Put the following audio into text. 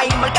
จะท